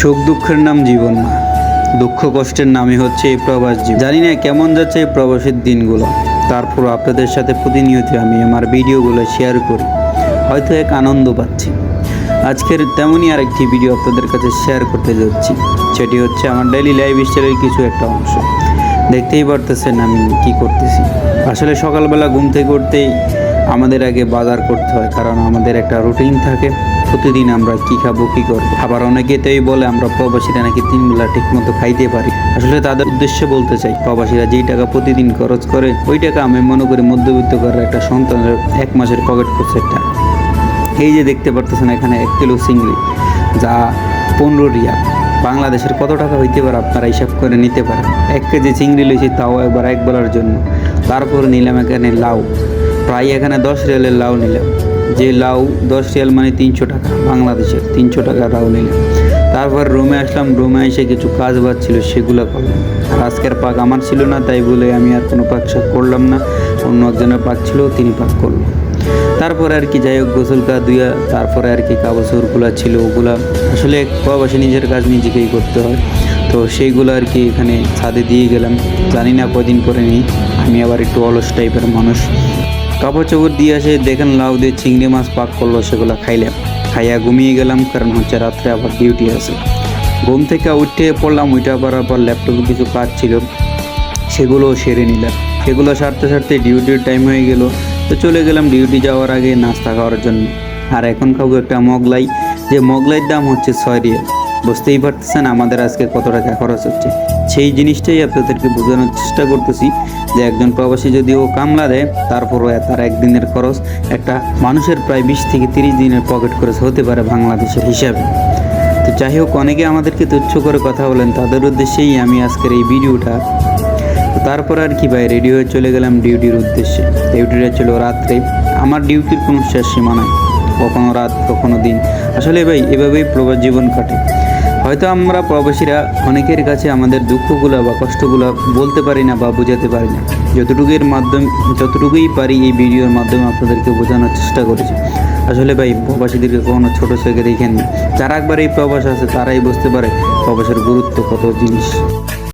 সুখ দুঃখের নাম জীবন না। দুঃখ কষ্টের নামই হচ্ছে এই প্রবাস জীবন। জানি না কেমন যাচ্ছে এই প্রবাসের দিনগুলো। তারপর আপনাদের সাথে প্রতিনিয়ত আমি আমার ভিডিওগুলো শেয়ার করি। হয়তো এক আনন্দ পাচ্ছি। আজকের তেমনই আরেকটি ভিডিও আপনাদের কাছে শেয়ার করতে যাচ্ছি। সেটি হচ্ছে আমার ডেইলি লাইফ স্টাইলের কিছু একটা অংশ। দেখতেই পারতেছেন আমি কি করতেছি। আসলে সকালবেলা ঘুম থেকে উঠতেই আমাদের আগে বাজার করতে হয়, কারণ আমাদের একটা রুটিন থাকে। প্রতিদিন আমরা কি খাব, কি করব? আবার অনেকে তাই বলে আমরা প্রবাসীরা নাকি তিন বেলা ঠিক মতো খাইতে পারি। আসলে তাদের উদ্দেশ্যে বলতে চাই, প্রবাসীরা যেই টাকা প্রতিদিন খরচ করে, ওই টাকা আমি মনে করি মধ্যবিত্ত করার একটা সন্তানের এক মাসের পকেট খরচ একটা। এই যে দেখতে পারতেছেন এখানে এক কিলো চিংড়ি, যা পনেরো রিয়াল। বাংলাদেশের কত টাকা হইতে পারে আপনারা হিসাব করে নিতে পারেন। এক কেজি চিংড়ি লইছি তাও একবার এক বেলার জন্য। তারপর নিলাম এখানে লাউ। প্রায় এখানে দশ রিয়ালের লাউ নিলাম। যে লাউ দশ রিয়াল মানে তিনশো টাকা বাংলাদেশের তিনশো টাকা লাউ নিলাম তারপর রুমে আসলাম, রুমে এসে কিছু কাজ বাজ ছিল, সেগুলো করলাম। আজকের পাক আমার ছিল না, তাই বলে আমি আর কোনো পাক শাক করলাম না। অন্য একজনের পাক ছিল, তিনি পাক করল। তারপরে আর কি যাই হোক গোসল কা দুইয়া তারপরে আর কি কাগজগুলো ছিল, ওগুলা আসলে প্রবাসী নিজের কাজ নিজেকেই করতে হয়। তো সেইগুলো আর কি এখানে ছাদে দিয়ে গেলাম। জানি না কদিন পরে নিই, আমি আবার একটু অলস টাইপের মানুষ। কাপড় চোপড় দিয়ে আসে দেখেন লাউ দিয়ে চিংড়ি মাছ পাক করল, সেগুলো খাইলাম খাইয়া ঘুমিয়ে গেলাম, কারণ হচ্ছে রাত্রে আবার ডিউটি আছে। ঘুম থেকে উঠে পড়লাম ওইটা করার পর ল্যাপটপে কিছু কাজ ছিল, সেগুলো সেরে নিলাম। সেগুলো সারতে সারতে ডিউটির টাইম হয়ে গেল। তো চলে গেলাম ডিউটি যাওয়ার আগে নাস্তা খাওয়ার জন্য। আর এখন খাব একটা মগলাই। যে মগলাইয়ের দাম হচ্ছে ছয় রিয়াল। বুঝতেই পারতেছেন আমাদের আজকে কত টাকা খরচ হচ্ছে। সেই জিনিসটাই আপনাদেরকে বোঝানোর চেষ্টা করতেছি যে একজন প্রবাসী যদি ও কামলা দেয়, তারপরও তার একদিনের খরচ একটা মানুষের প্রায় বিশ থেকে তিরিশ দিনের পকেট খরচ হতে পারে বাংলাদেশের হিসাবে। তো যাই হোক, অনেকে আমাদেরকে তুচ্ছ করে কথা বলেন, তাদের উদ্দেশ্যেই আমি আজকের এই ভিডিওটা। তারপর আর কি ভাই, রেডি হয়ে চলে গেলাম ডিউটির উদ্দেশ্যে। ডিউটিটা ছিল রাত্রে। আমার ডিউটির কোনো শেষ সীমা নাই, কখনো রাত, কখনো দিন। আসলে ভাই, এভাবেই প্রবাস জীবন কাটে। হয়তো আমরা প্রবাসীরা অনেকের কাছে আমাদের দুঃখগুলো বা কষ্টগুলো বলতে পারি না বা বোঝাতে পারি না। যতটুকুর মাধ্যম, যতটুকুই পারি এই ভিডিওর মাধ্যমে আপনাদেরকে বোঝানোর চেষ্টা করেছি। আসলে ভাই, প্রবাসীদেরকে কখনো ছোটো চোখে দেখেন যারা একবার এই প্রবাস আছে, তারাই বুঝতে পারে প্রবাসের গুরুত্ব কত জিনিস।